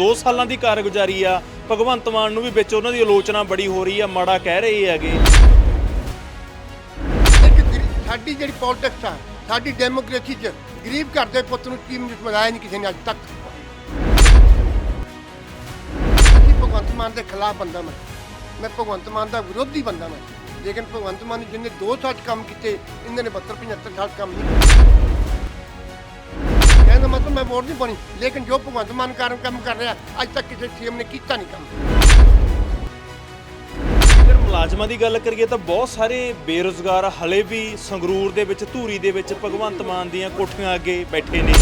2 ਸਾਲਾਂ ਦੀ ਕਾਰਗੁਜ਼ਾਰੀ ਆ। ਭਗਵੰਤ ਮਾਨ ਨੂੰ ਵੀ ਵਿੱਚ ਉਹਨਾਂ ਦੀ ਆਲੋਚਨਾ ਬੜੀ ਹੋ ਰਹੀ ਆ, ਮਾੜਾ ਕਹਿ ਰਹੇ ਹੈਗੇ। ਸਾਡੀ ਜਿਹੜੀ ਪੋਲਿਟਿਕਸ ਆ, ਸਾਡੀ ਡੈਮੋਕ੍ਰੇਸੀ 'ਚ ਗਰੀਬ ਘਰ ਦੇ ਪੁੱਤ ਨੂੰ ਟੀਮ ਵਿੱਚ ਨਹੀਂ ਕਿਸੇ ਨੇ ਅੱਜ ਤੱਕ। ਅਸੀਂ ਭਗਵੰਤ ਮਾਨ ਦੇ ਖਿਲਾਫ ਬੰਦਾ ਮੈਂ। ਮੈਂ ਭਗਵੰਤ ਮਾਨ ਦਾ ਵਿਰੋਧੀ ਬੰਦਾ ਮੈਂ। ਲੇਕਿਨ ਭਗਵੰਤ ਮਾਨ ਨੇ ਜਿੰਨੇ 2 ਸਾਲ 'ਚ ਕੰਮ ਕੀਤੇ ਇਹਨਾਂ ਨੇ 72 75 ਸਾਲ 'ਚ ਕੰਮ ਨਹੀਂ ਕਹਿਣ ਦਾ ਮਤਲਬ ਮੈਂ ਵੋਟ ਨਹੀਂ ਪਾਣੀ ਲੇਕਿਨ ਜੋ ਭਗਵੰਤ ਮਾਨ ਕਾਰਨ ਕੰਮ ਕਰ ਰਿਹਾ ਅੱਜ ਤੱਕ ਕਿਸੇ ਸੀਐਮ ਨੇ ਕੀਤਾ ਨਹੀਂ ਕੰਮ। ਅਗਰ ਮੁਲਾਜ਼ਮਾਂ ਦੀ ਗੱਲ ਕਰੀਏ ਤਾਂ ਬਹੁਤ ਸਾਰੇ ਬੇਰੁਜ਼ਗਾਰ ਹਲੇ ਵੀ ਸੰਗਰੂਰ ਦੇ ਵਿੱਚ ਧੂਰੀ ਦੇ ਵਿੱਚ ਭਗਵੰਤ ਮਾਨ ਦੀਆਂ ਕੋਠੀਆਂ ਅੱਗੇ ਬੈਠੇ ਨੇ।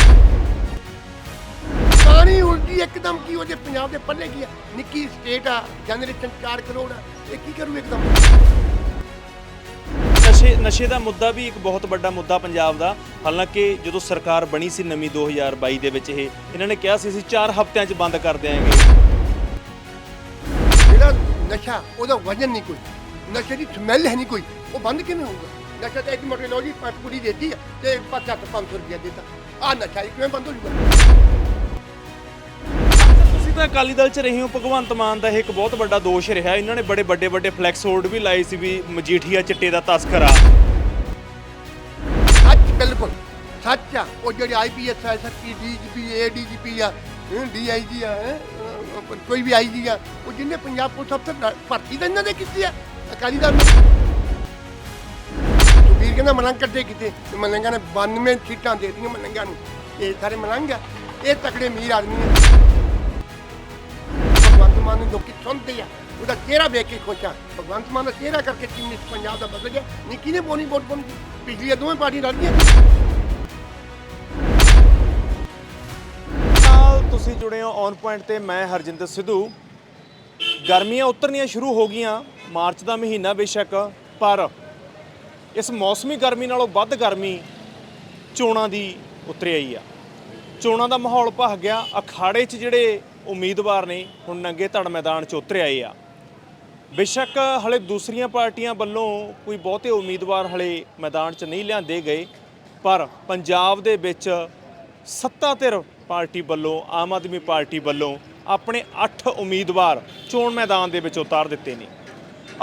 ਪਾਣੀ ਉਲਟੀ ਇੱਕਦਮ ਕੀ ਹੋ ਜੇ? ਪੰਜਾਬ ਦੇ ਪੱਲੇ ਕੀ ਆ? ਨਿੱਕੀ ਸਟੇਟ ਆ ਜਨਰੇਸ਼ਨ 4 ਕਰੋੜ ਆ ਇਹ ਕੀ ਕਰੂ ਇੱਕਦਮ? ਨਸ਼ੇ ਨਸ਼ੇ ਦਾ ਮੁੱਦਾ ਵੀ ਇੱਕ ਬਹੁਤ ਵੱਡਾ ਮੁੱਦਾ ਪੰਜਾਬ ਦਾ ਹਾਲਾਂਕਿ ਜਦੋਂ ਸਰਕਾਰ ਬਣੀ ਸੀ ਨਵੀਂ 2022 ਦੇ ਵਿੱਚ ਇਹ ਇਹਨਾਂ ਨੇ ਕਿਹਾ ਸੀ ਅਸੀਂ 4 ਹਫ਼ਤਿਆਂ 'ਚ ਬੰਦ ਕਰ ਦਿਆਂਗੇ ਜਿਹੜਾ ਨਸ਼ਾ ਉਹਦਾ ਵਜਨ ਨਹੀਂ ਕੋਈ ਨਸ਼ੇ ਦੀ ਸਮੈਲ ਹੈ ਨਹੀਂ ਕੋਈ ਉਹ ਬੰਦ ਕਿਵੇਂ ਹੋਊਗਾ ਨਸ਼ਾ ਤਾਂ ਇੱਕ ਮੋਟਰੋਲੋਜੀ ਪੰਜ ਕੁੜੀ ਦੇਤੀ ਆ ਤੇ ਇੱਕ ਪਾਸੇ 500 ਰੁਪਇਆ ਦਿੱਤਾ ਆ ਨਸ਼ਾ ਹੀ ਕਿਵੇਂ ਬੰਦ ਹੋ ਜਾਊਗਾ ਤਾਂ ਅਕਾਲੀ ਦਲ 'ਚ ਰਹੇ ਹੋ ਭਗਵੰਤ ਮਾਨ ਦਾ ਇਹ ਇੱਕ ਬਹੁਤ ਵੱਡਾ ਦੋਸ਼ ਰਿਹਾ। ਇਹਨਾਂ ਨੇ ਬੜੇ ਵੱਡੇ ਵੱਡੇ ਫਲੈਕਸ ਹੋਲਡ ਵੀ ਲਾਏ ਸੀ ਵੀ ਮਜੀਠੀਆ ਚਿੱਟੇ ਦਾ ਤਸਕਰ ਆ ਸੱਚ ਬਿਲਕੁਲ। ਸੱਚ ਆ। ਉਹ ਜਿਹੜੇ ਆਈਪੀਐਸ ਐਸਐਸਪੀ ਡੀਜੀਪੀ ਏਡੀਜੀਪੀ ਆ ਡੀਆਈਜੀ ਆ ਅਹ, ਕੋਈ ਵੀ ਆਈਜੀ ਆ ਉਹ ਜਿੰਨੇ ਪੰਜਾਬ ਪੁਲਿਸ ਅਫਸਰ ਭਰਤੀ ਤਾਂ ਇਹਨਾਂ ਨੇ ਕੀਤੀ ਆ ਅਕਾਲੀ ਦਲ ਨੇ। ਵੀਰ ਕਹਿੰਦਾ ਮਲੰਗ ਕੱਢੇ ਕਿਤੇ ਤੇ ਮਲੰਗਾਂ ਨੇ 92 ਸੀਟਾਂ ਦੇ ਦਿੱਤੀਆਂ ਮਲੰਗਾਂ ਨੂੰ। ਇਹ ਸਾਰੇ ਮਲੰਗ ਆ। ਇਹ ਤਕੜੇ ਅਮੀਰ ਆਦਮੀ ਆ ਸੁਣਦੇ ਆ। ਉਹਦਾ ਚਿਹਰਾ ਵੇਖ ਕੇ ਖੁਸ਼ ਆ। ਭਗਵੰਤ ਮਾਨ ਦਾ ਚਿਹਰਾ ਕਰਕੇ ਟੀਮ ਇਸ ਪੰਜਾਬ ਦਾ ਬਦਲ ਗਿਆ। ਨਿੱਕੀ ਨੇ ਬੋਨੀ ਵੋਟ ਪਾਉਣੀ ਪਿਛਲੀਆਂ ਦੋਵੇਂ ਪਾਰਟੀਆਂ ਲੜ ਗਈਆਂ। ਨਾਲ ਤੁਸੀਂ ਜੁੜੇ ਹੋ ਔਨ ਪੁਆਇੰਟ ਤੇ। ਮੈਂ ਹਰਜਿੰਦਰ ਸਿੱਧੂ। ਗਰਮੀਆਂ ਉਤਰਨੀਆਂ ਸ਼ੁਰੂ ਹੋ ਗਈਆਂ। ਮਾਰਚ ਦਾ ਮਹੀਨਾ ਬੇਸ਼ੱਕ। ਪਰ ਇਸ ਮੌਸਮੀ ਗਰਮੀ ਨਾਲੋਂ ਵੱਧ ਗਰਮੀ ਚੋਣਾਂ ਦੀ ਉਤਰ ਆਈ ਆ। ਚੋਣਾਂ ਦਾ ਮਾਹੌਲ ਭਖ ਗਿਆ। ਅਖਾੜੇ 'ਚ ਜਿਹੜੇ ਉਮੀਦਵਾਰ ਨੇ ਹੁਣ ਨੰਗੇ ਧੜ ਮੈਦਾਨ 'ਚ ਉਤਰ ਆਏ ਆ। ਬੇਸ਼ੱਕ ਹਲੇ ਦੂਸਰੀਆਂ ਪਾਰਟੀਆਂ ਵੱਲੋਂ ਕੋਈ ਬਹੁਤੇ ਉਮੀਦਵਾਰ ਹਲੇ ਮੈਦਾਨ 'ਚ ਨਹੀਂ ਲਿਆਂਦੇ ਗਏ, ਪਰ ਪੰਜਾਬ ਦੇ ਵਿੱਚ ਸੱਤਾ ਧਿਰ ਪਾਰਟੀ ਵੱਲੋਂ, ਆਮ ਆਦਮੀ ਪਾਰਟੀ ਵੱਲੋਂ ਆਪਣੇ 8 ਉਮੀਦਵਾਰ ਚੋਣ ਮੈਦਾਨ ਦੇ ਵਿੱਚ ਉਤਾਰ ਦਿੱਤੇ ਨੇ।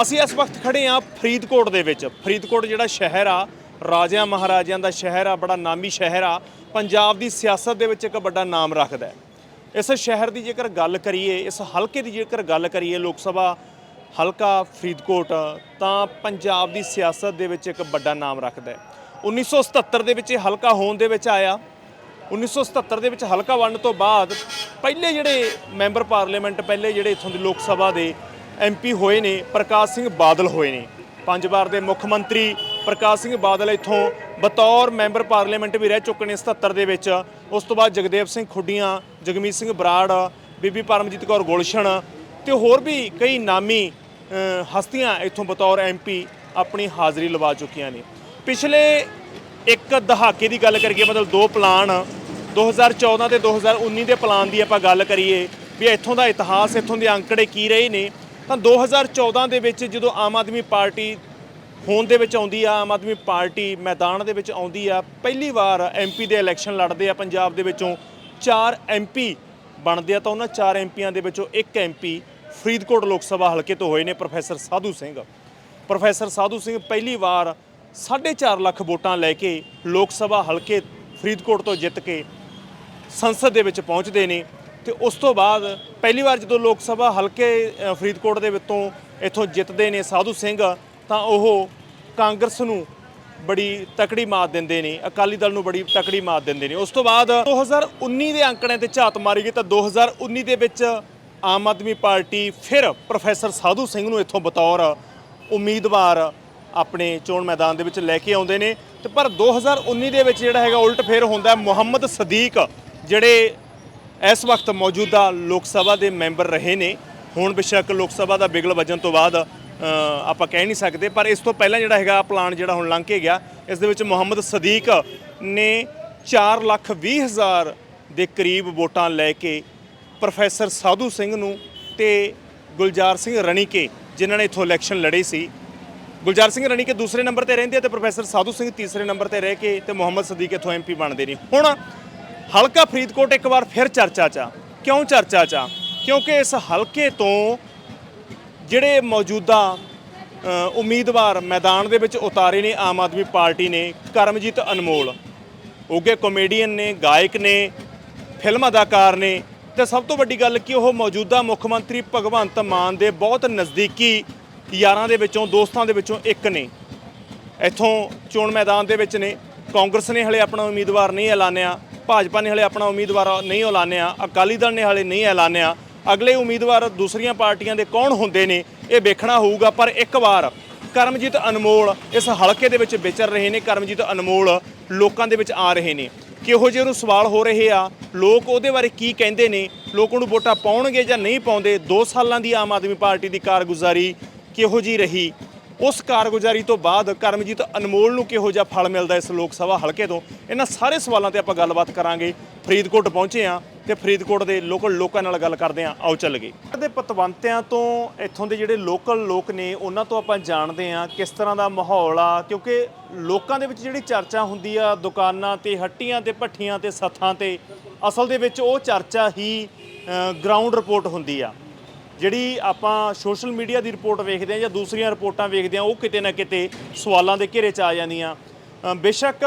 ਅਸੀਂ ਇਸ ਵਕਤ ਖੜੇ ਆ ਫਰੀਦਕੋਟ ਦੇ ਵਿੱਚ। ਫਰੀਦਕੋਟ ਜਿਹੜਾ ਸ਼ਹਿਰ ਆ, ਰਾਜਿਆਂ ਮਹਾਰਾਜਿਆਂ ਦਾ ਸ਼ਹਿਰ ਆ, ਬੜਾ ਨਾਮੀ ਸ਼ਹਿਰ ਆ, ਪੰਜਾਬ ਦੀ ਸਿਆਸਤ ਦੇ ਵਿੱਚ ਇੱਕ ਵੱਡਾ ਨਾਮ ਰੱਖਦਾ ਹੈ। ਇਸ ਸ਼ਹਿਰ ਦੀ ਜੇਕਰ ਗੱਲ ਕਰੀਏ, ਇਸ ਹਲਕੇ ਦੀ ਜੇਕਰ ਗੱਲ ਕਰੀਏ ਲੋਕ ਸਭਾ ਹਲਕਾ ਫਰੀਦਕੋਟ, ਤਾਂ ਪੰਜਾਬ ਦੀ ਸਿਆਸਤ ਦੇ ਵਿੱਚ ਇੱਕ ਵੱਡਾ ਨਾਮ ਰੱਖਦਾ ਹੈ। 1977 ਦੇ ਵਿੱਚ ਇਹ ਹਲਕਾ ਹੋਣ ਦੇ ਵਿੱਚ ਆਇਆ। 1977 ਦੇ ਵਿੱਚ ਹਲਕਾ ਵੰਡ ਤੋਂ ਬਾਅਦ ਪਹਿਲੇ ਜਿਹੜੇ ਮੈਂਬਰ ਪਾਰਲੀਮੈਂਟ, ਪਹਿਲੇ ਜਿਹੜੇ ਇੱਥੋਂ ਦੇ ਲੋਕ ਸਭਾ ਦੇ ਐਮਪੀ ਹੋਏ ਨੇ, ਪ੍ਰਕਾਸ਼ ਸਿੰਘ ਬਾਦਲ ਹੋਏ ਨੇ। ਪੰਜ ਵਾਰ ਦੇ ਮੁੱਖ ਮੰਤਰੀ ਪ੍ਰਕਾਸ਼ ਸਿੰਘ ਬਾਦਲ ਇੱਥੋਂ ਬਤੌਰ ਮੈਂਬਰ ਪਾਰਲੀਮੈਂਟ ਵੀ ਰਹਿ ਚੁੱਕੇ ਨੇ 77 ਦੇ ਵਿੱਚ। ਉਸ ਤੋਂ ਬਾਅਦ ਜਗਦੇਵ ਸਿੰਘ ਖੁੱਡੀਆਂ, ਜਗਮੀਤ ਸਿੰਘ ਬਰਾੜ, ਬੀਬੀ ਪਰਮਜੀਤ ਕੌਰ ਗੁਲਸ਼ਨ ਤੇ ਹੋਰ ਵੀ ਕਈ ਨਾਮੀ ਹਸਤੀਆਂ ਇੱਥੋਂ ਬਤੌਰ ਐਮਪੀ ਆਪਣੀ ਹਾਜ਼ਰੀ ਲਵਾ ਚੁੱਕੀਆਂ ਨੇ। ਪਿਛਲੇ ਇੱਕ ਦਹਾਕੇ ਦੀ ਗੱਲ ਕਰੀਏ, ਮਤਲਬ ਦੋ ਪਲਾਨ 2014 ਤੇ 2019 ਦੇ ਪਲਾਨ ਦੀ ਆਪਾਂ ਗੱਲ ਕਰੀਏ ਵੀ ਇੱਥੋਂ ਦਾ ਇਤਿਹਾਸ, ਇੱਥੋਂ ਦੇ ਅੰਕੜੇ ਕੀ ਰਹੇ ਨੇ, ਤਾਂ 2014 ਦੇ ਵਿੱਚ ਜਦੋਂ ਆਮ ਆਦਮੀ ਪਾਰਟੀ ਹੋਂਦ ਦੇ ਵਿੱਚ ਆਉਂਦੀ ਆ ਆਮ ਆਦਮੀ ਪਾਰਟੀ ਮੈਦਾਨ ਦੇ ਵਿੱਚ ਆਉਂਦੀ ਆ। ਪਹਿਲੀ ਵਾਰ ਐਮਪੀ ਦੇ ਇਲੈਕਸ਼ਨ ਲੜਦੇ ਆ ਪੰਜਾਬ ਦੇ ਵਿੱਚੋਂ। 4 ਐਮਪੀ ਬਣਦੇ ਆ ਤਾਂ ਉਹਨਾਂ 4 ਐਮਪੀਆਂ ਦੇ ਵਿੱਚੋਂ ਇੱਕ ਐਮਪੀ ਫਰੀਦਕੋਟ ਲੋਕ ਸਭਾ ਹਲਕੇ ਤੋਂ ਹੋਏ ਨੇ ਪ੍ਰੋਫੈਸਰ ਸਾਧੂ ਸਿੰਘ। ਪ੍ਰੋਫੈਸਰ ਸਾਧੂ ਸਿੰਘ ਪਹਿਲੀ ਵਾਰ 4.5 ਲੱਖ ਵੋਟਾਂ ਲੈ ਕੇ ਲੋਕ ਸਭਾ ਹਲਕੇ ਫਰੀਦਕੋਟ ਤੋਂ ਜਿੱਤ ਕੇ ਸੰਸਦ ਦੇ ਵਿੱਚ ਪਹੁੰਚਦੇ ਨੇ ਤੇ ਉਸ ਤੋਂ ਬਾਅਦ ਪਹਿਲੀ ਵਾਰ ਜਦੋਂ ਲੋਕ ਸਭਾ ਹਲਕੇ ਫਰੀਦਕੋਟ ਦੇ ਵਿੱਚੋਂ ਇੱਥੋਂ ਜਿੱਤਦੇ ਨੇ ਸਾਧੂ ਸਿੰਘ ਤਾਂ ਉਹ ਕਾਂਗਰਸ ਨੂੰ ਬੜੀ ਤਕੜੀ ਮਾਤ ਦਿੰਦੇ ਨੇ, ਅਕਾਲੀ ਦਲ ਨੂੰ ਬੜੀ ਤਕੜੀ ਮਾਤ ਦਿੰਦੇ ਨੇ। ਉਸ ਤੋਂ ਬਾਅਦ 2019 ਦੇ ਅੰਕੜਿਆਂ ਤੇ ਝਾਤ ਮਾਰੀ ਗਈ ਤਾਂ 2019 ਦੇ ਵਿੱਚ ਆਮ ਆਦਮੀ ਪਾਰਟੀ ਫਿਰ ਪ੍ਰੋਫੈਸਰ ਸਾਧੂ ਸਿੰਘ ਨੂੰ ਇੱਥੋਂ ਬਤੌਰ ਉਮੀਦਵਾਰ ਆਪਣੇ ਚੋਣ ਮੈਦਾਨ ਦੇ ਵਿੱਚ ਲੈ ਕੇ ਆਉਂਦੇ ਨੇ। ਤੇ ਪਰ 2019 ਦੇ ਵਿੱਚ ਜਿਹੜਾ ਹੈਗਾ ਉਲਟ ਫੇਰ ਹੁੰਦਾ ਮੁਹੰਮਦ ਸਦੀਕ ਜਿਹੜੇ ਇਸ ਵਕਤ ਮੌਜੂਦਾ ਲੋਕ ਸਭਾ ਦੇ ਮੈਂਬਰ ਰਹੇ ਨੇ। ਹੁਣ ਬੇਸ਼ੱਕ ਲੋਕ ਸਭਾ ਦਾ ਬਿਗਲ ਵੱਜਣ ਤੋਂ ਬਾਅਦ ਆਪਾਂ ਕਹਿ ਨਹੀਂ ਸਕਦੇ, ਪਰ ਇਸ ਤੋਂ ਪਹਿਲਾਂ ਜਿਹੜਾ ਹੈਗਾ ਪਲਾਨ ਜਿਹੜਾ ਹੁਣ ਲੰਘ ਕੇ ਗਿਆ, ਇਸ ਦੇ ਵਿੱਚ ਮੁਹੰਮਦ ਸਦੀਕ ਨੇ 4 ਲੱਖ 20 ਹਜ਼ਾਰ ਦੇ ਕਰੀਬ ਵੋਟਾਂ ਲੈ ਕੇ ਪ੍ਰੋਫੈਸਰ ਸਾਧੂ ਸਿੰਘ ਨੂੰ ਤੇ ਗੁਲਜ਼ਾਰ ਸਿੰਘ ਰਣੀਕੇ, ਜਿਨ੍ਹਾਂ ਨੇ ਇੱਥੋਂ ਇਲੈਕਸ਼ਨ ਲੜੇ ਸੀ। ਗੁਲਜ਼ਾਰ ਸਿੰਘ ਰਣੀਕੇ ਦੂਸਰੇ ਨੰਬਰ ਤੇ ਰਹਿੰਦੇ ਆ ਤੇ ਪ੍ਰੋਫੈਸਰ ਸਾਧੂ ਸਿੰਘ ਤੀਸਰੇ ਨੰਬਰ ਤੇ ਰਹਿ ਕੇ ਤੇ ਮੁਹੰਮਦ ਸਦੀਕ ਇੱਥੋਂ ਐਮਪੀ ਬਣਦੇ ਨੇ। ਹੁਣ ਹਲਕਾ ਫਰੀਦਕੋਟ ਇੱਕ ਵਾਰ ਫਿਰ ਚਰਚਾ 'ਚ ਆ। ਕਿਉਂ ਚਰਚਾ 'ਚ ਆ? ਕਿਉਂਕਿ ਇਸ ਹਲਕੇ ਤੋਂ ਜਿਹੜੇ ਮੌਜੂਦਾ ਉਮੀਦਵਾਰ ਮੈਦਾਨ ਦੇ ਵਿੱਚ ਉਤਾਰੇ ਨੇ ਆਮ ਆਦਮੀ ਪਾਰਟੀ ਨੇ, ਕਰਮਜੀਤ ਅਨਮੋਲ। ਉੱਗੇ ਕਾਮੇਡੀਅਨ ਨੇ, ਗਾਇਕ ਨੇ, ਫਿਲਮ ਅਦਾਕਾਰ ਨੇ। ਤੇ ਸਭ ਤੋਂ ਵੱਡੀ ਗੱਲ ਕਿ ਉਹ ਮੌਜੂਦਾ ਮੁੱਖ ਮੰਤਰੀ ਭਗਵੰਤ ਮਾਨ ਦੇ ਬਹੁਤ ਨਜ਼ਦੀਕੀ ਯਾਰਾਂ ਦੇ ਵਿੱਚੋਂ, ਦੋਸਤਾਂ ਦੇ ਵਿੱਚੋਂ ਇੱਕ ਨੇ। ਇੱਥੋਂ ਚੋਣ ਮੈਦਾਨ ਦੇ ਵਿੱਚ ਨੇ। ਕਾਂਗਰਸ ਨੇ ਹਲੇ ਆਪਣਾ ਉਮੀਦਵਾਰ ਨਹੀਂ ਐਲਾਨਿਆ, ਭਾਜਪਾ ਨੇ ਹਲੇ ਆਪਣਾ ਉਮੀਦਵਾਰ ਨਹੀਂ ਐਲਾਨਿਆ, ਅਕਾਲੀ ਦਲ ਨੇ ਹਲੇ ਨਹੀਂ ਐਲਾਨਿਆ। ਅਗਲੇ ਉਮੀਦਵਾਰ ਦੂਸਰੀਆਂ ਪਾਰਟੀਆਂ ਦੇ ਕੌਣ ਹੁੰਦੇ ਨੇ, ਇਹ ਵੇਖਣਾ ਹੋਊਗਾ, ਪਰ ਇੱਕ ਵਾਰ ਕਰਮਜੀਤ ਅਨਮੋਲ ਇਸ ਹਲਕੇ ਦੇ ਵਿੱਚ ਵਿਚਰ ਰਹੇ ਨੇ, ਕਰਮਜੀਤ ਅਨਮੋਲ ਲੋਕਾਂ ਦੇ ਵਿੱਚ ਆ ਰਹੇ ਨੇ। ਕਿਹੋ ਜਿਹੇ ਨੂੰ ਸਵਾਲ ਹੋ ਰਹੇ ਆ? ਲੋਕ ਉਹਦੇ ਬਾਰੇ ਕੀ ਕਹਿੰਦੇ ਨੇ? ਲੋਕ ਉਹਨੂੰ ਵੋਟਾਂ ਪਾਉਣਗੇ ਜਾਂ ਨਹੀਂ ਪਾਉਂਦੇ? 2 ਸਾਲਾਂ ਦੀ ਆਮ ਆਦਮੀ ਪਾਰਟੀ ਦੀ ਕਾਰਗੁਜ਼ਾਰੀ ਕਿਹੋ ਜੀ ਰਹੀ? ਉਸ ਕਾਰਗੁਜ਼ਾਰੀ ਤੋਂ ਬਾਅਦ ਕਰਮਜੀਤ ਅਨਮੋਲ ਨੂੰ ਕਿਹੋ ਜਿਹਾ ਫਲ ਮਿਲਦਾ ਇਸ ਲੋਕ ਸਭਾ ਹਲਕੇ ਤੋਂ? ਇਹਨਾਂ ਸਾਰੇ ਸਵਾਲਾਂ ਤੇ ਆਪਾਂ ਗੱਲਬਾਤ ਕਰਾਂਗੇ। ਫਰੀਦਕੋਟ ਪਹੁੰਚੇ ਆ ਤੇ ਫਰੀਦਕੋਟ ਦੇ ਲੋਕਲ ਲੋਕਾਂ ਨਾਲ ਗੱਲ ਕਰਦੇ ਆ ਆਓ ਚੱਲ ਗਏ ਦੇ ਪਤਵੰਤਿਆਂ ਤੋਂ ਇੱਥੋਂ ਦੇ ਜਿਹੜੇ ਲੋਕਲ ਲੋਕ ਨੇ, ਉਹਨਾਂ ਤੋਂ ਆਪਾਂ ਜਾਣਦੇ ਆ ਕਿਸ ਤਰ੍ਹਾਂ ਦਾ ਮਾਹੌਲ ਆ, ਕਿਉਂਕਿ ਲੋਕਾਂ ਦੇ ਵਿੱਚ ਜਿਹੜੀ ਚਰਚਾ ਹੁੰਦੀ ਆ, ਦੁਕਾਨਾਂ ਤੇ, ਹੱਟੀਆਂ ਤੇ, ਭੱਠੀਆਂ ਤੇ, ਸੱਥਾਂ ਤੇ, ਅਸਲ ਦੇ ਵਿੱਚ ਉਹ ਚਰਚਾ ਹੀ ਗਰਾਊਂਡ ਰਿਪੋਰਟ ਹੁੰਦੀ ਆ। ਜਿਹੜੀ ਆਪਾਂ ਸੋਸ਼ਲ ਮੀਡੀਆ ਦੀ ਰਿਪੋਰਟ ਵੇਖਦੇ ਆ ਜਾਂ ਦੂਸਰੀਆਂ ਰਿਪੋਰਟਾਂ ਵੇਖਦੇ ਆ ਉਹ ਕਿਤੇ ਨਾ ਕਿਤੇ ਸਵਾਲਾਂ ਦੇ ਘੇਰੇ 'ਚ ਆ ਜਾਂਦੀਆਂ। ਬੇਸ਼ੱਕ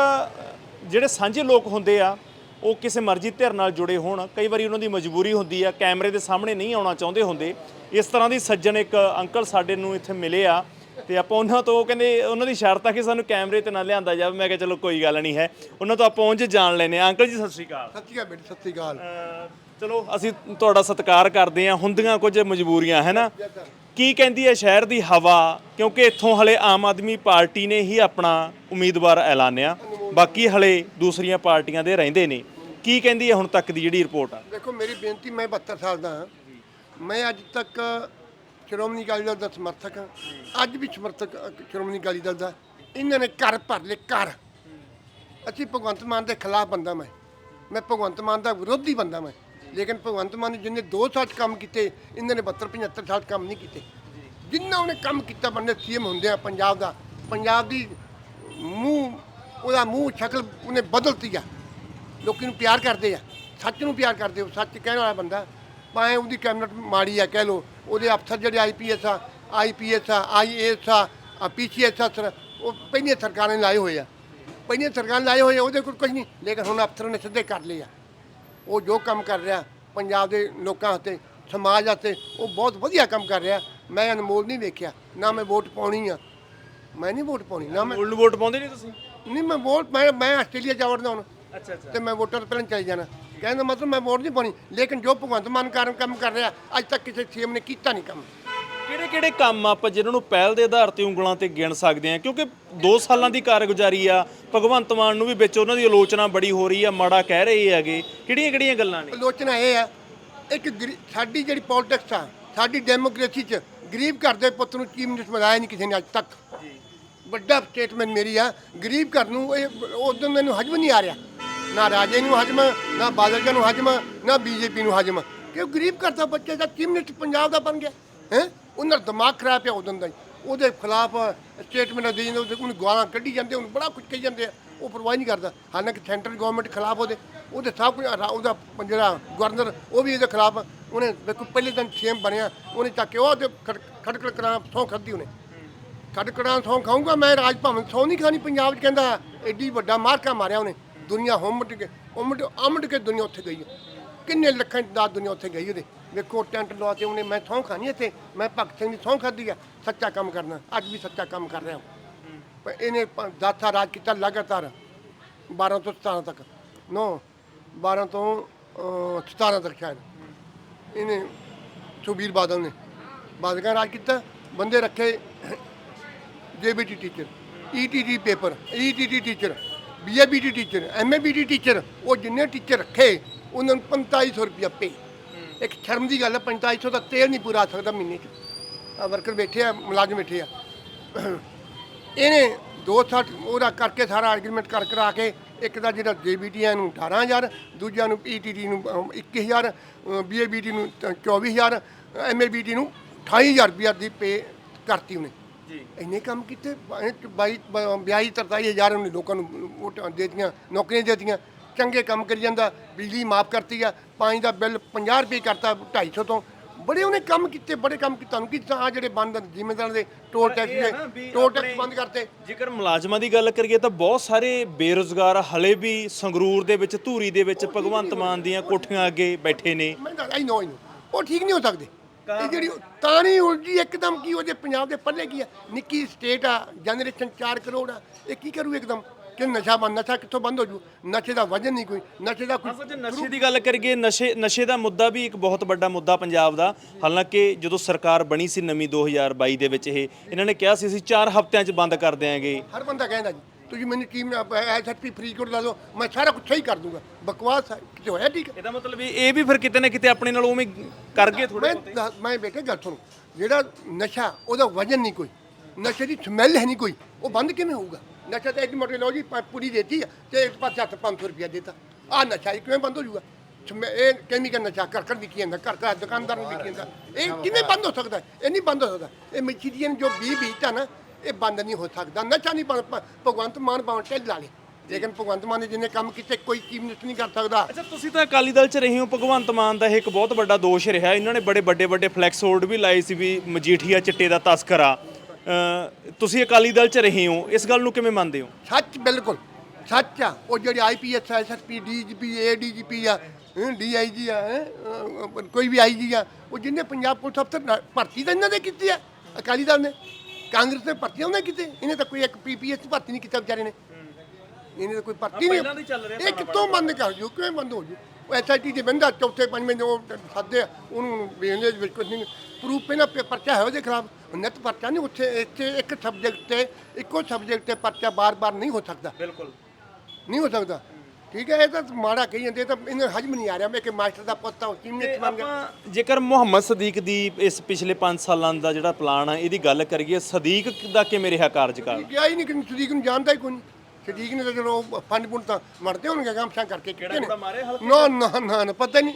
ਜਿਹੜੇ ਸਾਂਝੇ ਲੋਕ ਹੁੰਦੇ ਆ ਉਹ ਕਿਸੇ ਮਰਜ਼ੀ ਧਿਰ ਨਾਲ ਜੁੜੇ ਹੋਣ। ਕਈ ਵਾਰੀ ਉਹਨਾਂ ਦੀ ਮਜਬੂਰੀ ਹੁੰਦੀ ਆ ਕੈਮਰੇ ਦੇ ਸਾਹਮਣੇ ਨਹੀਂ ਆਉਣਾ ਚਾਹੁੰਦੇ ਹੁੰਦੇ। ਇਸ ਤਰ੍ਹਾਂ ਦੀ ਸੱਜਣ ਇੱਕ ਅੰਕਲ ਸਾਡੇ ਨੂੰ ਇੱਥੇ ਮਿਲੇ ਆ ਤੇ ਆਪਾਂ ਉਹਨਾਂ ਤੋਂ ਕਹਿੰਦੇ ਉਹਨਾਂ ਦੀ ਸ਼ਰਤ ਆ ਕਿ ਸਾਨੂੰ ਕੈਮਰੇ ਤੇ ਨਾ ਲਿਆਂਦਾ ਜਾਵੇ। ਮੈਂ ਕਿਹਾ ਚਲੋ ਕੋਈ ਗੱਲ ਨਹੀਂ ਹੈ। ਉਹਨਾਂ ਤੋਂ ਆਪਾਂ ਉਂਝ ਜਾਣ ਲੈਨੇ ਅੰਕਲ ਜੀ ਸਤਿ ਸ਼੍ਰੀ ਅਕਾਲ। ਸਤਿ ਸ਼੍ਰੀ ਅਕਾਲ ਬੇਟੀ ਸਤਿ ਸ਼੍ਰੀ ਅਕਾਲ। ਚਲੋ, ਅਸੀਂ ਤੁਹਾਡਾ ਸਤਿਕਾਰ ਕਰਦੇ ਹਾਂ। ਹੁੰਦੀਆਂ ਕੁਝ ਮਜਬੂਰੀਆਂ, ਹੈ ਨਾ? ਕੀ ਕਹਿੰਦੀ ਹੈ ਸ਼ਹਿਰ ਦੀ ਹਵਾ? ਕਿਉਂਕਿ ਇੱਥੋਂ ਹਲੇ ਆਮ ਆਦਮੀ ਪਾਰਟੀ ਨੇ ਹੀ ਆਪਣਾ ਉਮੀਦਵਾਰ ਐਲਾਨਿਆ। ਬਾਕੀ ਹਲੇ ਦੂਸਰੀਆਂ ਪਾਰਟੀਆਂ ਦੇ ਰਹਿੰਦੇ ਨੇ। ਕੀ ਕਹਿੰਦੀ ਹੈ ਹੁਣ ਤੱਕ ਦੀ ਜਿਹੜੀ ਰਿਪੋਰਟ ਆ? ਦੇਖੋ, ਮੇਰੀ ਬੇਨਤੀ, ਮੈਂ 72 ਸਾਲ ਦਾ ਹਾਂ। ਮੈਂ ਅੱਜ ਤੱਕ ਸ਼੍ਰੋਮਣੀ ਅਕਾਲੀ ਦਲ ਦਾ ਸਮਰਥਕ ਹਾਂ। ਅੱਜ ਵੀ ਸਮਰਥਕ ਸ਼੍ਰੋਮਣੀ ਅਕਾਲੀ ਦਲ ਦਾ। ਇਹਨਾਂ ਨੇ ਘਰ ਭਰ ਲਏ, ਘਰ। ਅਸੀਂ ਭਗਵੰਤ ਮਾਨ ਦੇ ਖਿਲਾਫ ਬੰਦਾ ਮੈਂ। ਮੈਂ ਭਗਵੰਤ ਮਾਨ ਦਾ ਵਿਰੋਧੀ ਬੰਦਾ ਮੈਂ। ਲੇਕਿਨ ਭਗਵੰਤ ਮਾਨ ਨੇ ਜਿੰਨੇ 2 ਸਾਲ 'ਚ ਕੰਮ ਕੀਤੇ, ਇਹਨਾਂ ਨੇ 72 75 ਸਾਲ ਕੰਮ ਨਹੀਂ ਕੀਤੇ। ਜਿੰਨਾ ਉਹਨੇ ਕੰਮ ਕੀਤਾ, ਬੰਦੇ ਸੀਐਮ ਹੁੰਦੇ ਆ ਪੰਜਾਬ ਦਾ, ਪੰਜਾਬ ਦੀ ਮੂੰਹ, ਉਹਦਾ ਮੂੰਹ, ਸ਼ਕਲ ਉਹਨੇ ਬਦਲਤੀ ਆ। ਲੋਕੀ ਨੂੰ ਪਿਆਰ ਕਰਦੇ ਆ, ਸੱਚ ਨੂੰ ਪਿਆਰ ਕਰਦੇ ਉਹ ਸੱਚ ਕਹਿਣ ਵਾਲਾ ਬੰਦਾ। ਭਾਵੇਂ ਉਹਦੀ ਕੈਬਨਿਟ ਮਾੜੀ ਆ, ਕਹਿ ਲੋ ਉਹਦੇ ਅਫਸਰ ਜਿਹੜੇ ਆਈਪੀਐਸ ਆ ਆਈਪੀਐਸ ਆ ਆਈਏਐਸ ਆ ਪੀਸੀਐਸ ਆ, ਸਰ, ਉਹ ਪਹਿਲੀਆਂ ਸਰਕਾਰਾਂ ਨੇ ਲਾਏ ਹੋਏ ਆ। ਪਹਿਲੀਆਂ ਸਰਕਾਰਾਂ ਲਾਏ ਹੋਏ ਆ, ਉਹਦੇ ਕੋਲ ਕੁਝ ਨਹੀਂ। ਲੇਕਿਨ ਹੁਣ ਅਫਸਰਾਂ ਨੇ ਸਿੱਧੇ ਕਰ ਲਏ ਆ। ਉਹ ਜੋ ਕੰਮ ਕਰ ਰਿਹਾ ਪੰਜਾਬ ਦੇ ਲੋਕਾਂ ਵਾਸਤੇ ਸਮਾਜ ਵਾਸਤੇ ਉਹ ਬਹੁਤ ਵਧੀਆ ਕੰਮ ਕਰ ਰਿਹਾ। ਮੈਂ ਅਨਮੋਲ ਨਹੀਂ ਵੇਖਿਆ ਨਾ ਮੈਂ ਵੋਟ ਪਾਉਣੀ ਆ। ਮੈਂ ਨਹੀਂ ਵੋਟ ਪਾਉਣੀ ਨਾ ਮੈਂ ਮੁੱਲ ਨੂੰ ਵੋਟ ਪਾਉਂਦੇ ਨਹੀਂ ਤੁਸੀਂ? ਨਹੀਂ ਮੈਂ ਵੋਟ ਮੈਂ ਮੈਂ ਆਸਟ੍ਰੇਲੀਆ ਜਾ ਵੜਦਾ ਹੁਣ। ਅੱਛਾ ਅੱਛਾ। ਤੇ ਮੈਂ ਵੋਟਰ ਤੋਂ ਪਹਿਲਾਂ ਚਲੇ ਜਾਣਾ। ਕਹਿੰਦਾ ਮਤਲਬ ਮੈਂ ਵੋਟ ਨਹੀਂ ਪਾਉਣੀ ਲੇਕਿਨ ਜੋ ਭਗਵੰਤ ਮਾਨ ਕਾਰਨ ਕੰਮ ਕਰ ਰਿਹਾ ਅੱਜ ਤੱਕ ਕਿਸੇ ਸੀਐਮ ਨੇ ਕੀਤਾ ਨਹੀਂ ਕੰਮ। ਕਿਹੜੇ ਕਿਹੜੇ ਕੰਮ ਆਪਾਂ ਜਿਨ੍ਹਾਂ ਨੂੰ ਪਹਿਲ ਦੇ ਆਧਾਰ ਤੇ ਉਂਗਲਾਂ ਤੇ ਗਿਣ ਸਕਦੇ ਆ ਕਿਉਂਕਿ 2 ਸਾਲਾਂ ਦੀ ਕਾਰਗੁਜ਼ਾਰੀ ਆ ਭਗਵੰਤ ਮਾਨ ਨੂੰ ਵੀ ਵਿੱਚ ਉਹਨਾਂ ਦੀ ਆਲੋਚਨਾ ਬੜੀ ਹੋ ਰਹੀ ਆ ਮਾੜਾ ਕਹਿ ਰਹੇ ਹੈਗੇ। ਕਿਹੜੀਆਂ ਕਿਹੜੀਆਂ ਗੱਲਾਂ ਨੇ? ਆਲੋਚਨਾ ਇਹ ਆ ਇੱਕ ਗਰੀ- ਸਾਡੀ ਜਿਹੜੀ ਪੋਲਿਟਿਕਸ ਆ ਸਾਡੀ ਡੈਮੋਕ੍ਰੇਸੀ 'ਚ ਗਰੀਬ ਘਰ ਦੇ ਪੁੱਤ ਨੂੰ ਚੀਫ ਮਿਨਿਸਟਰ ਬਣਾਇਆ ਨਹੀਂ ਕਿਸੇ ਨੇ ਅੱਜ ਤੱਕ। ਵੱਡਾ ਸਟੇਟਮੈਂਟ ਮੇਰੀ ਆ ਗਰੀਬ ਘਰ ਨੂੰ ਇਹ ਉਦੋਂ ਮੈਨੂੰ ਹਜਮ ਨਹੀਂ ਆ ਰਿਹਾ। ਨਾ ਰਾਜੇ ਨੂੰ ਹਜਮ ਨਾ ਬਾਦਲ ਜੀ ਨੂੰ ਹਜਮ ਨਾ ਬੀਜੇਪੀ ਨੂੰ ਹਜਮ। ਕਿਉਂ ਗਰੀਬ ਘਰ ਦਾ ਬੱਚੇ ਦਾ ਚੀਫ ਮਿਨਿਸਟਰ ਪੰਜਾਬ ਦਾ ਬਣ ਗਿਆ? ਹੈ? ਉਹਨਾਂ ਦਾ ਦਿਮਾਗ ਖਰਾਬ ਪਿਆ ਉਦੋਂ ਦਾ ਹੀ। ਉਹਦੇ ਖਿਲਾਫ ਸਟੇਟਮੈਂਟ ਦੇ ਜਾਂਦੇ ਉਹਦੇ ਉਹਨੂੰ ਗਾਲਾਂ ਕੱਢੀ ਜਾਂਦੇ, ਉਹਨੂੰ ਬੜਾ ਕੁਝ ਕਹੀ ਜਾਂਦੇ ਆ। ਉਹ ਪਰਵਾਹ ਨਹੀਂ ਕਰਦਾ। ਹਾਲਾਂਕਿ ਸੈਂਟਰ ਗਵਰਨਮੈਂਟ ਖਿਲਾਫ ਉਹਦੇ ਉਹਦੇ ਸਭ ਕੁਝ ਰਾ- ਉਹਦਾ ਜਿਹੜਾ ਗਵਰਨਰ ਉਹ ਵੀ ਇਹਦੇ ਖਿਲਾਫ ਉਹਨੇ ਵੇਖੋ ਪਹਿਲੇ ਦਿਨ ਸੀਐਮ ਬਣਿਆ। ਉਹਨੇ ਚੱਕ ਕੇ ਉਹ ਖੜ ਖੜਕੜ ਕਰਾਂ ਸੌਂ ਖਾਧੀ ਉਹਨੇ। ਖਟਕੜਾਂ ਸੌਂ ਖਾਊਂਗਾ ਮੈਂ, ਰਾਜ ਭਵਨ ਸੌਂ ਨਹੀਂ ਖਾਣੀ ਪੰਜਾਬ 'ਚ ਕਹਿੰਦਾ ਐਡੀ ਵੱਡਾ ਮਾਰਕਾ ਮਾਰਿਆ ਉਹਨੇ। ਦੁਨੀਆ ਹੁਮਟ ਕੇ ਉਮਟ ਆਮਟ ਕੇ ਦੁਨੀਆ ਉੱਥੇ ਗਈ ਹੈ। ਕਿੰਨੇ ਲੱਖਾਂ ਦਾ ਦੁਨੀਆ ਉੱਥੇ ਗਈ ਉਹਦੇ। ਵੇਖੋ ਟੈਂਟ ਲਵਾ ਕੇ ਉਹਨੇ ਮੈਂ ਸਹੁੰ ਖਾਣੀ ਇੱਥੇ ਮੈਂ ਭਗਤ ਸਿੰਘ ਦੀ ਸਹੁੰ ਖਾਧੀ ਆ ਸੱਚਾ ਕੰਮ ਕਰਨਾ ਅੱਜ ਵੀ ਸੱਚਾ ਕੰਮ ਕਰ ਰਿਹਾ ਪਰ ਇਹਨੇ ਪ- ਦਾਤਾ ਰਾਜ ਕੀਤਾ ਲਗਾਤਾਰ 12 ਤੋਂ 17 ਤੱਕ ਨੋ 12 ਤੋਂ ਅਹ, 17 ਤੱਕ ਸ਼ਾਇਦ। ਇਹਨੇ ਸੁਬੀਰ ਬਾਦਲ ਨੇ ਬਾਦਲ ਰਾਜ ਕੀਤਾ ਬੰਦੇ ਰੱਖੇ JBT teacher ETT paper ETT teacher BABT teacher MABT teacher ਉਹ ਜਿੰਨੇ ਟੀਚਰ ਰੱਖੇ ਉਹਨਾਂ ਨੂੰ 4500 ਰੁਪਇਆ ਪੇ ਇੱਕ ਸ਼ਰਮ ਦੀ ਗੱਲ ਹੈ 4500 ਦਾ ਤੇਲ ਨਹੀਂ ਪੂਰਾ ਆ ਸਕਦਾ ਮਹੀਨੇ 'ਚ। ਆ ਵਰਕਰ ਬੈਠੇ ਆ ਮੁਲਾਜ਼ਮ ਬੈਠੇ ਆ। ਇਹਨੇ ਦੋ ਸਾਲ ਉਹਦਾ ਕਰਕੇ ਸਾਰਾ ਆਰਗੂਮੈਂਟ ਕਰ ਕਰਾ ਕੇ ਇੱਕ ਦਾ ਜਿਹੜਾ ਜੇਬੀਟੀ ਨੂੰ 18000 ਦੂਜਿਆਂ ਨੂੰ ਪੀਟੀਟੀ ਨੂੰ ਅਮ, 21000 ਬੀਏਬੀਟੀ ਨੂੰ ਤਾਂ 24000 ਐਮਏਬੀਟੀ ਨੂੰ 28000 ਰੁਪਇਆ ਦੀ ਪੇ ਕਰਤੀ ਉਹਨੇ। ਜੀ। ਇੰਨੇ ਕੰਮ ਕੀਤੇ 22 22000 33000 ਉਹਨੇ ਲੋਕਾਂ ਨੂੰ ਵੋਟਾਂ ਦੇ ਦਿੱਤੀਆਂ ਨੌਕਰੀਆਂ ਦੇ ਦਿੱਤੀਆਂ। ਚੰਗੇ ਕੰਮ ਕਰੀ ਜਾਂਦਾ ਬਿਜਲੀ ਮਾਫ ਕਰਤੀ ਆ ਪਾਣੀ ਦਾ ਬਿੱਲ 50 ਰੁਪਏ ਕਰਤਾ 250 ਤੋਂ। ਬੜੇ ਉਹਨੇ ਕੰਮ ਕੀਤੇ ਬੜੇ ਕੰਮ ਕੀਤੇ। ਤੁਹਾਨੂੰ ਕੀ ਆ ਜਿਹੜੇ ਬੰਦ ਜ਼ਿਮੀਂਦਾਰਾਂ ਦੇ ਟੋਲ ਟੈਕਸ ਹੈ ਦੇ ਟੋਲ ਟੈਕਸ ਬੰਦ ਕਰਤੇ। ਜੇਕਰ ਮੁਲਾਜ਼ਮਾਂ ਦੀ ਗੱਲ ਕਰੀਏ ਤਾਂ ਬਹੁਤ ਸਾਰੇ ਬੇਰੁਜ਼ਗਾਰ ਹਲੇ ਵੀ ਸੰਗਰੂਰ ਦੇ ਵਿੱਚ ਧੂਰੀ ਦੇ ਵਿੱਚ ਭਗਵੰਤ ਮਾਨ ਦੀਆਂ ਕੋਠੀਆਂ ਅੱਗੇ ਬੈਠੇ ਨੇ। ਮੈਂ ਤਾਂ ਆਈ ਨੋ ਆਈ ਨੋ ਉਹ ਠੀਕ ਨਹੀਂ ਹੋ ਸਕਦੇ। ਇਹ ਜਿਹੜੀ ਤਾਂ ਨਹੀਂ ਉਲਝੀ ਇੱਕਦਮ ਕੀ ਉਹਦੇ ਪੰਜਾਬ ਦੇ ਪੱਲੇ ਕੀ ਆ? ਨਿੱਕੀ ਸਟੇਟ ਆ ਜਨਰੇਸ਼ਨ 4 ਕਰੋੜ ਆ। ਇਹ ਕੀ ਕਰੂ ਇੱਕਦਮ? ਕਿ ਨਸ਼ਾ ਬੰਦ ਨਸ਼ਾ ਕਿੱਥੋਂ ਬੰਦ ਹੋ ਜੂ? ਨਸ਼ੇ ਦਾ ਵਜਨ ਨਹੀਂ ਕੋਈ ਨਸ਼ੇ ਦਾ ਕੋਈ 'ਚ ਨਸ਼ੇ ਦੀ ਗੱਲ ਕਰੀਏ ਨਸ਼ੇ ਨਸ਼ੇ ਦਾ ਮੁੱਦਾ ਵੀ ਇੱਕ ਬਹੁਤ ਵੱਡਾ ਮੁੱਦਾ ਪੰਜਾਬ ਦਾ। ਹਾਲਾਂਕਿ ਜਦੋਂ ਸਰਕਾਰ ਬਣੀ ਸੀ ਨਵੀਂ 2022 ਦੇ ਵਿੱਚ ਇਹ ਇਹਨਾਂ ਨੇ ਕਿਹਾ ਸੀ ਅਸੀਂ 4 ਹਫ਼ਤਿਆਂ 'ਚ ਬੰਦ ਕਰ ਦਿਆਂਗੇ। ਹਰ ਬੰਦਾ ਕਹਿੰਦਾ ਜੀ ਤੁਸੀਂ ਮੈਨੂੰ ਟੀਮ ਐਸਐਸਪੀ ਫ੍ਰੀ ਕੋਡ ਲਾ ਦਿਓ ਮੈਂ ਸਾਰਾ ਕੁਝ ਸਹੀ ਕਰ ਦੂੰਗਾ। ਬਕਵਾਸ ਹੈ ਕਿਤੇ ਹੋਇਆ ਠੀਕ ਇਹਦਾ ਮਤਲਬ ਇਹ ਇਹ ਵੀ ਫਿਰ ਕਿਤੇ ਨਾ ਕਿਤੇ ਆਪਣੇ ਨਾਲ ਉਵੇਂ ਕਰ ਗਏ ਥੋੜੇ ਮੈਂ ਮੈਂ ਬੇਟੇ ਗੱਲ ਸੁਣੋ। ਜਿਹੜਾ ਨਸ਼ਾ ਉਹਦਾ ਵਜਨ ਨਹੀਂ ਕੋਈ। ਨਸ਼ੇ ਦੀ ਸਮੈਲ ਹੈ ਨਹੀਂ ਕੋਈ। ਉਹ ਬੰਦ ਕਿਵੇਂ ਹੋਊਗਾ? ਨਸ਼ਾ ਤਾਂ ਇੱਕ ਮੋਟੀ ਲਓ ਜੀ, ਪ- ਪੂਰੀ ਦੇਤੀ ਆ, ਤੇ ਇੱਕ ਪਾਸੇ ਹੱਥ 500 ਰੁਪਇਆ ਦੇਤਾ। ਆ ਨਸ਼ਾ ਇਹ ਕਿਵੇਂ ਬੰਦ ਹੋ ਜਾਊਗਾ? ਸਮੈ- ਇਹ ਕੈਮੀਕਲ ਨਸ਼ਾ ਕਰ ਕਰ ਵਿਕੀ ਜਾਂਦਾ, ਘਰ ਘਰ ਦੁਕਾਨਦਾਰ ਨੂੰ ਵਿਕੀ ਜਾਂਦਾ। ਇਹ ਕਿਵੇਂ ਬੰਦ ਹੋ ਸਕਦਾ? ਹੈ? ਇਹ ਨਹੀਂ ਬੰਦ ਹੋ ਸਕਦਾ। ਇਹ ਮਚੀਰੀਅਨ ਜੋ ਬੀ ਬੀਤਾ ਨਾ, ਇਹ ਬੰਦ ਨਹੀਂ ਹੋ ਸਕਦਾ। ਨਸ਼ਾ ਨਹੀਂ ਬੰਦ ਭ- ਭਗਵੰਤ ਮਾਨ ਭਾਵੇਂ ਢਿੱਲ ਲਾ ਲੇ ਲੇਕਿਨ ਭਗਵੰਤ ਮਾਨ ਨੇ ਜਿੰਨੇ ਕੰਮ ਕੀਤੇ, ਕੋਈ ਚੀਜ਼ ਨਹੀਂ ਕਰ ਸਕਦਾ। ਅੱਛਾ, ਤੁਸੀਂ ਤਾਂ ਅਕਾਲੀ ਦਲ 'ਚ ਰਹੇ ਹੋ। ਭਗਵੰਤ ਮਾਨ ਦਾ ਇਹ ਇੱਕ ਬਹੁਤ ਵੱਡਾ ਦੋਸ਼ ਰਿਹਾ। ਇਹਨਾਂ ਨੇ ਬੜੇ ਵੱਡੇ ਵੱਡੇ ਫਲੈਕਸ ਹੋਰਡ ਵੀ ਲਾਏ ਸੀ ਵੀ ਮਜੀਠੀਆ ਚਿੱਟੇ ਦਾ ਤਸਕਰ ਆ। ਤੁਸੀਂ ਅਕਾਲੀ ਦਲ 'ਚ ਰਹੇ ਹੋ ਇਸ ਗੱਲ ਨੂੰ ਕਿਵੇਂ ਮੰਨਦੇ ਹੋ? ਸੱਚ ਬਿਲਕੁਲ। ਸੱਚ ਆ। ਉਹ ਜਿਹੜੇ ਆਈਪੀਐਸ ਐਸਐਸਪੀ ਡੀਜੀਪੀ ਏਡੀਜੀਪੀ ਆ ਡੀਆਈਜੀ ਆ ਹੈਂ, ਅਹ, ਕੋਈ ਵੀ ਆਈਜੀ ਆ ਉਹ ਜਿੰਨੇ ਪੰਜਾਬ ਪੁਲਿਸ ਅਫਸਰ ਨਾ- ਭਰਤੀ ਤਾਂ ਇਹਨਾਂ ਨੇ ਕੀਤੀ ਆ ਅਕਾਲੀ ਦਲ ਨੇ। ਕਾਂਗਰਸ ਨੇ ਭਰਤੀ ਉਹਨੇ ਕੀਤੇ। ਇਹਨੇ ਤਾਂ ਕੋਈ ਇੱਕ ਪੀਪੀਐਸ ਭਰਤੀ ਨਹੀਂ ਕੀਤਾ ਵਿਚਾਰੇ ਨੇ। ਇਹਨੇ ਤਾਂ ਕੋਈ ਭਰਤੀ ਪਹਿਲਾਂ ਦੀ ਚੱਲ ਰਿਹਾ ਨਹੀਂ ਇਹ ਕਿੱਥੋਂ ਬੰਦ ਕਰ ਜੂ ਕਿਵੇਂ ਬੰਦ ਹੋ ਜੂ ਉਹ ਐਸਆਈਟੀ ਦੇ ਬੰਦਾ ਚੌਥੇ ਪੰਜਵੇਂ ਜੋ ਸੱਦੇ ਆ, ਉਹਨੂੰ ਵੇਖਦੇ ਵਿੱਚ ਕੁਝ ਨਹੀਂ। ਪ੍ਰੂਫ ਇਹਨਾਂ ਪੇ ਪਰਚਾ ਹੈ ਉਹਦੇ ਖਿਲਾਫ। ਨਿਤ ਪਰਚਾ ਨਹੀਂ ਉੱਥੇ ਇੱਥੇ ਇੱਕ ਸਬਜੈਕਟ ਤੇ ਇੱਕੋ ਸਬਜੈਕਟ ਤੇ ਪਰਚਾ ਬਾਰ-ਬਾਰ ਨਹੀਂ ਹੋ ਸਕਦਾ। ਬਿਲਕੁਲ। ਨਹੀਂ ਹੋ ਸਕਦਾ। ਠੀਕ ਹੈ ਇਹ ਤਾਂ ਮਾੜਾ ਕਹੀ ਜਾਂਦੇ ਇਹ ਤਾਂ ਇਹਨਾਂ ਹਜਮ ਨਹੀਂ ਆ ਰਿਹਾ। ਮੈਂ ਕਿ ਮਾਸਟਰ ਦਾ ਪੁੱਤ ਆ ਨੇ ਬਣ ਗਿਆ। ਆਪਾਂ ਜੇਕਰ ਮੁਹੰਮਦ ਸਦੀਕ ਦੀ ਇਸ ਪਿਛਲੇ 5 ਸਾਲਾਂ ਦਾ ਜਿਹੜਾ ਪਲਾਨ ਆ ਇਹਦੀ ਗੱਲ ਕਰੀਏ ਸਦੀਕ ਦਾ ਕਿਵੇਂ ਰਿਹਾ ਕਾਰਜਕਾਲ ਗਿਆ ਹੀ ਨਹੀਂ ਕਿ ਸਦੀਕ ਨੂੰ ਜਾਣਦਾ ਹੀ ਕੋਈ ਨਹੀਂ। ਸਦੀਕ ਨੇ ਤਾਂ ਚਲੋ ਫੰਡ ਪੁੰਡ ਤਾਂ ਮਰਦੇ ਹੋਣਗੇ ਕੰਮ ਸ਼ਾਂ ਕਰਕੇ ਕਿਹੜੇ ਨੇ। ਮਾਰੇ ਨਾ ਨਾ ਨਾ ਨਾ ਪਤਾ ਨਹੀਂ।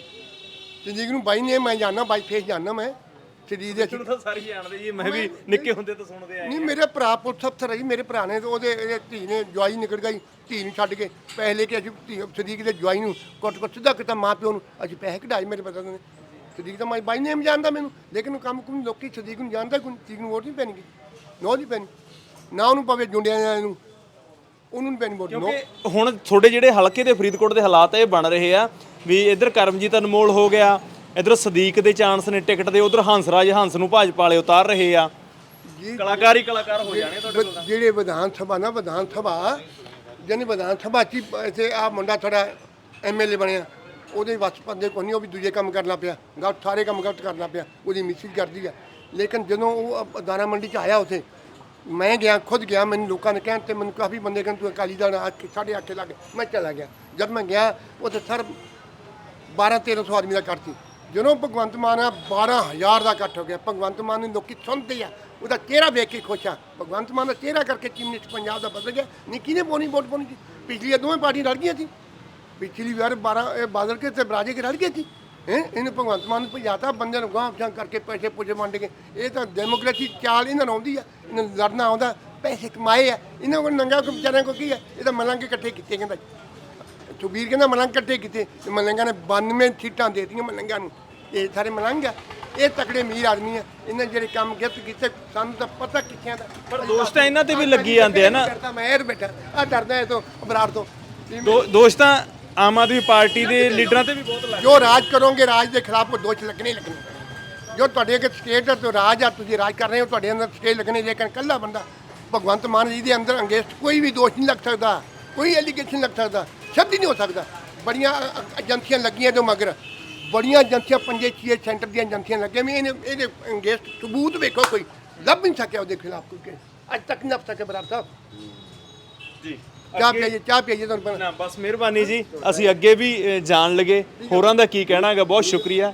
ਸਦੀਕ ਨੂੰ ਬਾਈ ਨੇ ਮੈਂ ਜਾਣਦਾ ਬਾਈ ਫੇਸ ਜਾਣਦਾ ਮੈਂ। ਸਦੀਕ ਦੇ ਤੁਹਾਨੂੰ ਤਾਂ ਸਾਰੇ ਜਾਣਦੇ ਜੀ ਮੈਂ ਵੀ ਨਿੱਕੇ ਹੁੰਦੇ ਤੋਂ ਸੁਣਦੇ ਆਏ ਨਹੀਂ ਮੇਰੇ ਭਰਾ ਪੁੱਤ ਅਫਸਰ ਰਹੀ ਮੇਰੇ ਭਰਾ ਨੇ ਤੇ ਉਹਦੇ ਇਹਦੇ ਧੀ ਨੇ ਜਵਾਈ ਨਿਕਲ ਗਈ ਧੀ ਨੂੰ ਛੱਡ ਕੇ ਪੈਸੇ ਲੈ ਕੇ ਅਸੀਂ ਧੀ ਸਦੀਕ ਦੇ ਜਵਾਈ ਨੂੰ ਕੁੱਟ ਕੁੱਟ ਸਿੱਧਾ ਕੀਤਾ ਮਾਂ ਪਿਓ ਨੂੰ। ਅਸੀਂ ਪੈਸੇ ਕਢਾਏ ਮੇਰੇ ਪਤਾ ਨੇ ਸਦੀਕ ਤਾਂ ਮੈਂ ਬਾਈ ਨੇਮ ਜਾਣਦਾ ਮੈਨੂੰ ਲੇਕਿਨ ਉਹ ਕੰਮ ਕੁਮ ਲੋਕੀ ਸਦੀਕ ਨੂੰ ਜਾਣਦਾ ਕੋਈ ਸਦੀਕ ਨੂੰ ਵੋਟ ਨਹੀਂ ਪੈਣਗੀ। ਨੋ ਨਹੀਂ ਪੈਣੀ ਨਾ ਉਹਨੂੰ ਪਵੇ ਜੁੰਡਿਆਂ ਨੂੰ ਉਹਨੂੰ ਨਹੀਂ ਪੈਣੀ ਵੋਟ ਨੋ। ਹੁਣ ਤੁਹਾਡੇ ਜਿਹੜੇ ਹਲਕੇ ਦੇ ਫਰੀਦਕੋਟ ਦੇ ਹਾਲਾਤ ਇਹ ਬਣ ਰਹੇ ਆ ਵੀ ਇੱਧਰ ਕਰਮਜੀਤ ਅਨਮੋਲ ਹੋ ਗਿਆ ਇੱਧਰ ਸਦੀਕ ਦੇ ਚਾਂਸ ਨੇ ਟਿਕਟ ਦੇ ਉਧਰ ਹੰਸਰਾਜ ਹੰਸ ਨੂੰ ਭਾਜਪਾ ਵਾਲੇ ਉਤਾਰ ਰਹੇ ਆ। ਜੀ ਕਲਾਕਾਰ ਕਲਾਕਾਰ ਹੋ ਜਾਣੇ ਤੁਹਾਡੇ ਕੋਲ ਜਿਹੜੇ ਵਿਧਾਨ ਸਭਾ ਨਾ ਵਿਧਾਨ ਸਭਾ ਜਿਹਨੇ ਵਿਧਾਨ ਸਭਾ ਚ ਹੀ ਇੱਥੇ ਆ ਮੁੰਡਾ ਥੋੜਾ ਐਮਐਲਏ ਬਣਿਆ ਉਹਦੇ ਵਸ ਬੰਦੇ ਕੋਈ ਨਹੀਂ ਉਹ ਵੀ ਦੂਜੇ ਕੰਮ ਕਰਨਾ ਪਿਆ ਗਲਤ ਸਾਰੇ ਕੰਮ ਗਲਤ ਕਰਨਾ ਪਿਆ ਉਹਦੀ ਮਿਸਿਸ ਕਰਦੀ ਆ। ਲੇਕਿਨ ਜਦੋਂ ਉਹ ਦਾਣਾ ਮੰਡੀ ਚ ਆਇਆ ਉਥੇ ਮੈਂ ਗਿਆ ਖੁਦ ਗਿਆ ਮੈਨੂੰ ਲੋਕਾਂ ਨੇ ਕਹਿਣ ਤੇ ਮੈਨੂੰ ਕਾਫੀ ਬੰਦੇ ਕਹਿੰਦੇ ਤੂੰ ਅਕਾਲੀ ਦਲ ਆ ਕੇ ਸਾਢੇ ਅੱਠ ਲੱਗ ਮੈਂ ਚਲਾ ਗਿਆ। ਜਦ ਮੈਂ ਗਿਆ ਉੱਥੇ ਸਰ 12 1300 ਆਦਮੀ ਦਾ ਸੀ। ਜਦੋਂ ਭਗਵੰਤ ਮਾਨ ਆ 12000 ਦਾ ਇਕੱਠ ਹੋ ਗਿਆ। ਭਗਵੰਤ ਮਾਨ ਨੂੰ ਲੋਕੀ ਸੁਣਦੇ ਆ, ਉਹਦਾ ਚਿਹਰਾ ਵੇਖ ਕੇ ਖੁਸ਼ ਆ। ਭਗਵੰਤ ਮਾਨ ਦਾ ਚਿਹਰਾ ਕਰਕੇ ਚੀਫ ਮਿਨਿਸਟਰ ਪੰਜਾਬ ਦਾ ਬਦਲ ਗਿਆ। ਨਹੀਂ ਕਿਹਨੇ ਪੋਣੀ ਵੋਟ ਪਾਉਣੀ ਸੀ? ਪਿਛਲੀ ਦੋਵੇਂ ਪਾਰਟੀਆਂ ਲੜ ਗਈਆਂ ਸੀ। ਪਿਛਲੀ ਵਾਰ 12 ਇਹ ਬਾਦਲ ਕੇ ਤੇ ਬਰਾਜੇ ਕੇ ਲੜ ਗਏ ਸੀ। ਹੈ? ਇਹਨੂੰ ਭਗਵੰਤ ਮਾਨ ਨੂੰ ਭਜਾਤਾ, ਬੰਦਿਆਂ ਨੂੰ ਗਾਂਹ ਜਾਂ ਕਰਕੇ ਪੈਸੇ ਪੁੱਜੇ ਵੰਡ ਕੇ। ਇਹ ਤਾਂ ਡੈਮੋਕ੍ਰੇਸੀ ਚਾਲ ਇਹਨਾਂ ਨੂੰ ਆਉਂਦੀ ਆ। ਇਹਨਾਂ ਨੂੰ ਲੜਨਾ ਆਉਂਦਾ, ਪੈਸੇ ਕਮਾਏ ਆ। ਇਹਨਾਂ ਕੋਲ ਨੰਗਾ ਕੋ ਵਿਚਾਰਿਆਂ ਕੋ ਕੀ ਆ? ਇਹ ਤਾਂ ਮਲੰਗ ਇਕੱਠੇ ਕੀਤੇ ਕਹਿੰਦਾ ਸੁਬੀਰ ਕਹਿੰਦਾ ਮਲੰਗ ਇਕੱਠੇ ਕੀਤੇ ਤੇ ਮਲੰਗਾਂ ਨੇ 92 ਸੀਟਾਂ ਦੇ ਦਿੱਤੀਆਂ ਮਲੰਗਾਂ ਨੂੰ। ਇਹ ਸਾਰੇ ਮਲੰਗ ਆ। ਇਹ ਤਕੜੇ ਅਮੀਰ ਆਦਮੀ ਆ। ਇਹਨਾਂ ਜਿਹੜੇ ਕੰਮ ਗਿੱਤ ਕੀਤੇ ਸਾਨੂੰ ਤਾਂ ਪਤਾ ਕਿੱਥਿਆਂ ਦਾ। ਪਰ ਦੋਸਤ ਤਾਂ ਇਹਨਾਂ ਤੇ ਵੀ ਲੱਗੀ ਜਾਂਦੇ ਆ ਨਾ। ਮੈਂ ਇਹ ਬੈਠਾ। ਆ ਡਰਦਾ ਇਹ ਤੋਂ ਬਰਾੜ ਤੋਂ। ਦੋ ਤਾਂ ਆਮ ਆਦਮੀ ਪਾਰਟੀ ਦੇ ਲੀਡਰਾਂ ਤੇ ਵੀ ਬਹੁਤ ਲੱਗ ਜੋ ਰਾਜ ਕਰੋਗੇ ਰਾਜ ਦੇ ਖਿਲਾਫ ਉਹ ਦੋਸ਼ ਲੱਗਣੇ ਹੀ ਲੱਗਣੇ। ਜੋ ਤੁਹਾਡੇ ਅੱਗੇ ਸਟੇਟ ਹੈ ਤੋਂ ਰਾਜ ਆ ਤੁਸੀਂ ਰਾਜ ਕਰ ਰਹੇ ਹੋ ਤੁਹਾਡੇ ਅੰਦਰ ਸਟੇਟ ਲੱਗਣੇ। ਲੇਕਿਨ ਕੱਲਾ ਬੰਦਾ ਭਗਵੰਤ ਮਾਨ ਜੀ ਦੇ ਅੰਦਰ ਅੰਗੇਸਟ ਕੋਈ ਵੀ ਦੋਸ਼ ਨਹੀਂ ਲੱਗ ਸਕਦਾ। ਕੋਈ ਐਲੀਗੇਸ਼ਨ ਲੱਗ ਸਕਦਾ। ਸ਼ਬਦ ਹੀ ਨਹੀਂ ਹੋ ਸਕਦਾ। ਬੜੀਆਂ ਏਜੰਸੀਆਂ ਲੱਗੀਆਂ ਜੋ ਮਗਰ। ਬੜੀਆਂ ਏਜੰਸੀਆਂ ਪੰਜੇ ਛੇ ਸੈਂਟਰ ਦੀਆਂ ਏਜੰਸੀਆਂ ਲੱਗੀਆਂ ਵੀ ਇਹਨੇ ਇਹਦੇ ਅੰਗੇਸਟ ਸਬੂਤ ਵੇਖੋ ਕੋਈ। ਲੱਭ ਨਹੀਂ ਸਕਿਆ ਉਹਦੇ ਖਿਲਾਫ ਕੋਈ case। ਅੱਜ ਤੱਕ ਨਹੀਂ ਲੱਭ ਸਕਿਆ ਬਰਾੜ ਸਾਹਿਬ। ਜੀ। ਚਾਹ ਪੀਈਏ ਚਾਹ ਪੀਈਏ ਤੁਹਾਨੂੰ ਨਾ ਬਸ ਮਿਹਰਬਾਨੀ ਜੀ। ਅਸੀਂ ਅੱਗੇ ਵੀ ਜਾਣ ਲਗੇ। ਹੋਰਾਂ ਦਾ ਕੀ ਕਹਿਣਾ ਹੈਗਾ ਬਹੁਤ ਸ਼ੁਕਰੀਆ।